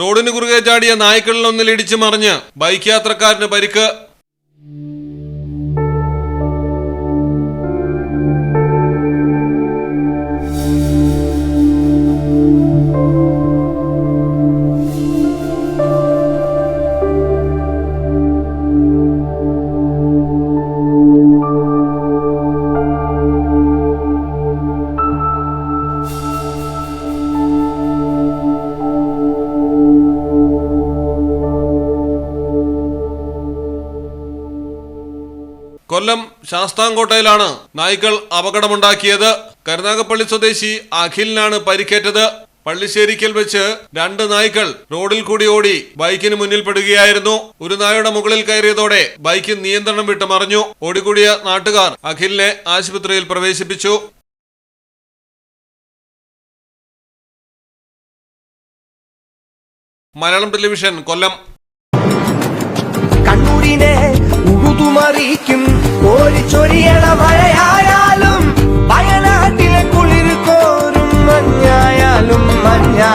റോഡിന് കുറുകെ ചാടിയ ഇടിച്ചു മറിഞ്ഞ് ബൈക്ക് യാത്രക്കാരന് പരിക്ക്. കൊല്ലം ശാസ്താംകോട്ടയിലാണ് നായ്ക്കൾ അപകടമുണ്ടാക്കിയത്. കരുനാഗപ്പള്ളി സ്വദേശി അഖിലിനാണ് പരിക്കേറ്റത്. പള്ളിശ്ശേരിക്കൽ വെച്ച് രണ്ട് നായ്ക്കൾ റോഡിൽ കൂടി ഓടി ബൈക്കിന് മുന്നിൽ പെടുകയായിരുന്നു. ഒരു നായയുടെ മുകളിൽ കയറിയതോടെ ബൈക്ക് നിയന്ത്രണം വിട്ട് മറിഞ്ഞു. ഓടിക്കൂടിയ നാട്ടുകാർ അഖിലിനെ ആശുപത്രിയിൽ പ്രവേശിപ്പിച്ചു. മലയാളം ടെലിവിഷൻ കൊല്ലം.